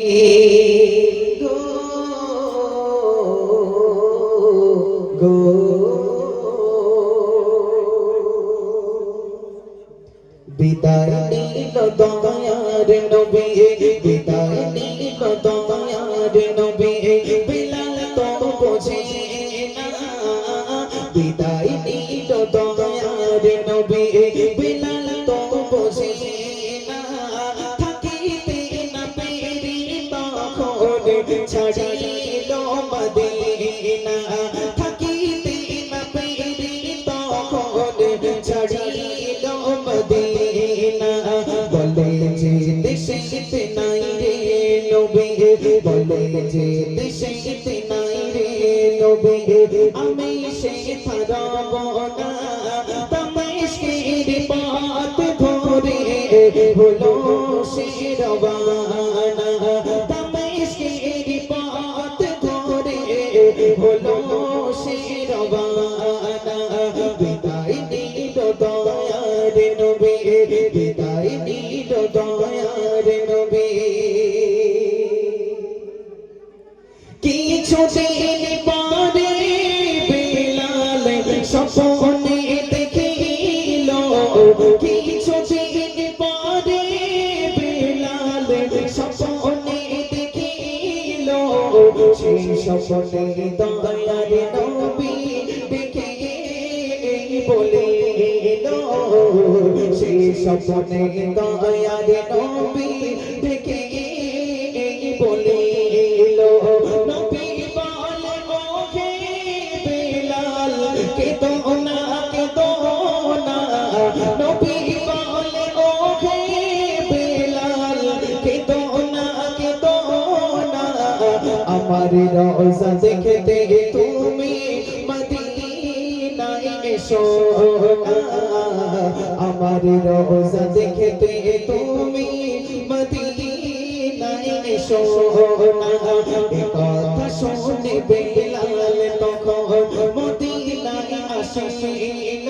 গো যে দেশে নাই রে নবী। আমি সে থারব না দম দয়ার নবী দেখে বলিল সেই স্বপ্নে দয়ার নবী দেখে আমার রোজা দেখতে তুমি মদিনায় এসো। আমার রোজা দেখতে তুমি মদিনায় এসো। কথা শুনে বেলাল তখন মদিনায় আসিল।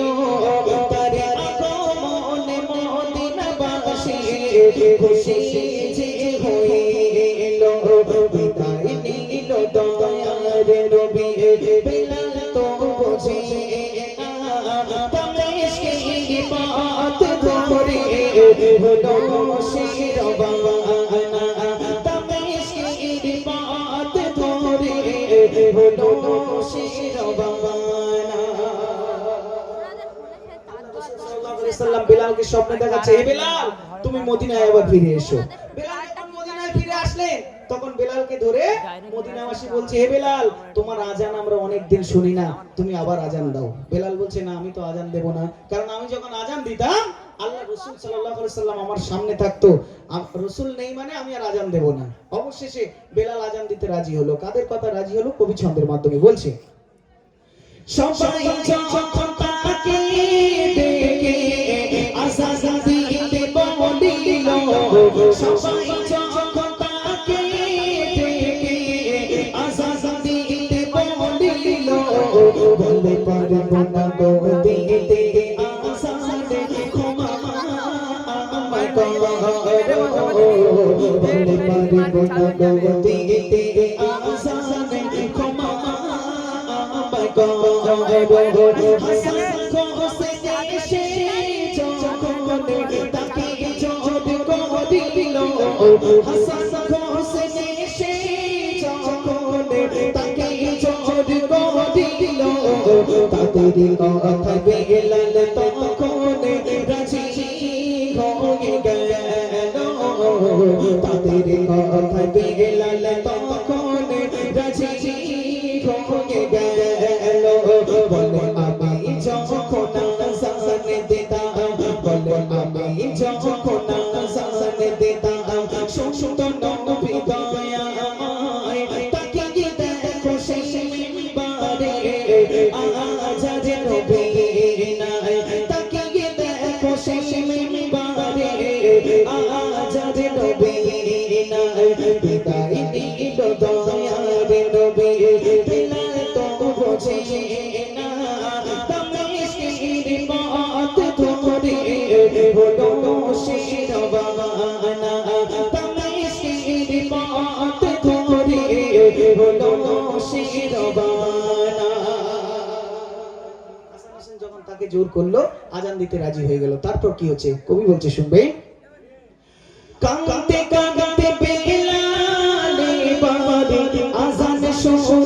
তার আগমনে মদিনাবাসী খুশি বেলালকে স্বপ্নে দেখাচ্ছে বেলাল, তুমি মদিনায় আবার ফিরে এসো। বেলাল মদিনায় ফিরে তখন বেলালকে ধরে মদিনাবাসী বলছে হে তোমার আজান আমরা অনেক দিন শুনি না, তুমি আবার আজান দাও। বেলাল বলছে, না, আমি তো আজান দেব না। কারণ আমি যখন আজান দিতাম আল্লাহ রসুল সাল্লাম আমার সামনে থাকতো। রসুল নেই মানে আমি আর আজান দেব না। অবশেষে বেলাল আজান দিতে রাজি হলো। কাদের কথা রাজি হলো? কবি ছন্দের মাধ্যমে বলছে, সবাই যখন তাকে দেখে আশা দিতে দিতে বলিল বলে পারব না গো দিতে তাদের কথা বেলাল তখন রাজি হয়ে গেল তাদের কথা বেলাল তখন রাজি নবী নাই জোর করল, আজান দিতে রাজি হয়ে গেল। তারপর কি হচ্ছে? কবি বলছে শুনবে কাঁদতে কাঁদতে বেলালে বাবারে আজান শুরু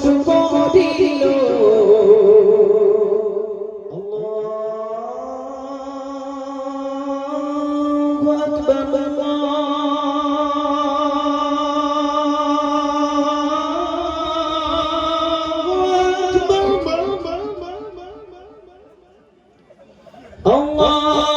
আল্লাহু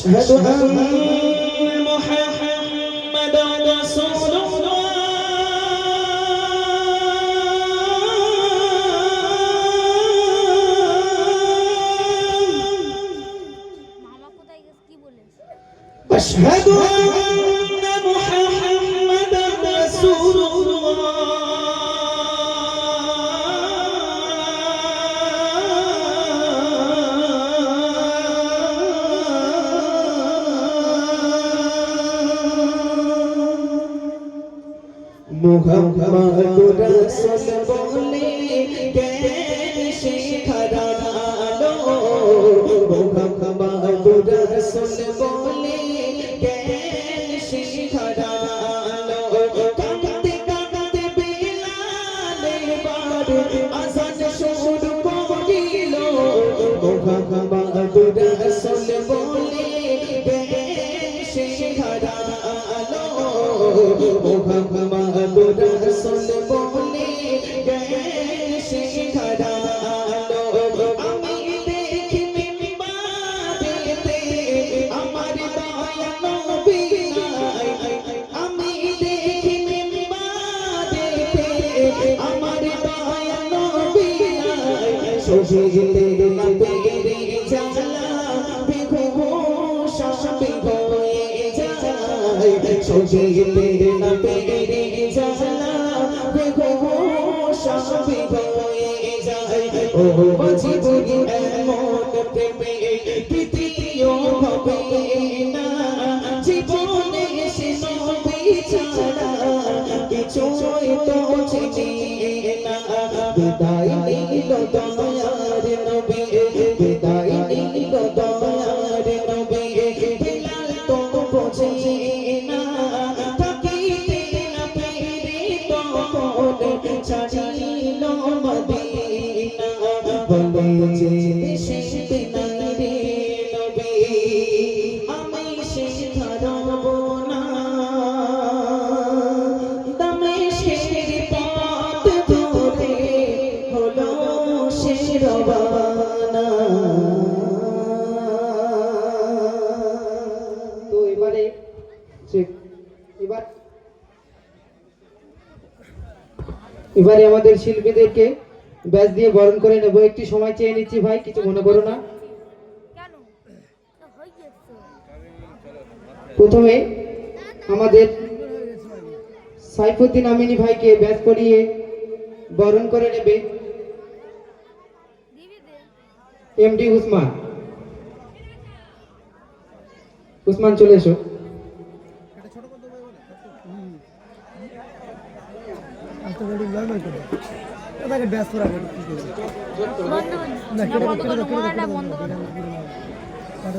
أشهد أن মোহাম্মদ রসুল বলে জ্ঞান শিখারালো মোহাম্মদ রসুল বলে জ্ঞান শিখারালো কাঁদতে কাঁদতে বিলালে বার আজান শুরু করিল মোহাম্মদ রসুল বলে জ্ঞান শিখারালো মোহাম্মদ নাই সজিলে না পেরে জালা বিঘোষ বিঘোয়ে যায় সজিলে না পেরে জালা বিঘোষ বিঘোয়ে যায় ও জীবন এমন প্রেমে তৃতীয় হবে না জীবনে সে নবী ছাড়া কিছুই তো চিনি না বিদায় এবারে আমাদের শিল্পীদেরকে ব্যাস দিয়ে বরণ করে নেব। একটি সময় চেয়ে নিচ্ছি ভাই, কিছু মনে করো না। প্রথমে আমাদের সাইফুদ্দিন আমিনী ভাইকে ব্যাস করিয়ে বরণ করে নেবে এমডি উসমান। উসমান, চলে এসো।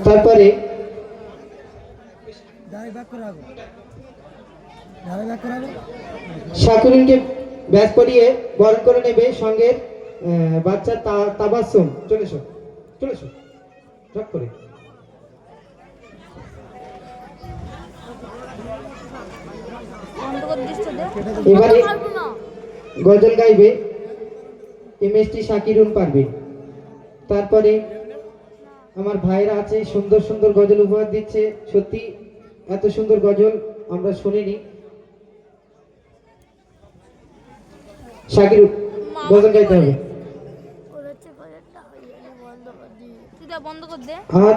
তারপরে শাকুরিনকে ব্যাস করিয়ে বরণ করে নেবে সঙ্গে বাচ্চা তা- তাবাসসুম চলে এসো। চলে করে। এবারে গজল গাইবে এমএসটি শাকিরুন পারবে। তারপরে আমার ভাইরা আছে সুন্দর সুন্দর গজল উপহার দিচ্ছে। সত্যি এত সুন্দর গজল আমরা শুনিনি। শাকিরুন গজল গাইতে হবে। হয়ে বন্ধ কর দে। আহাত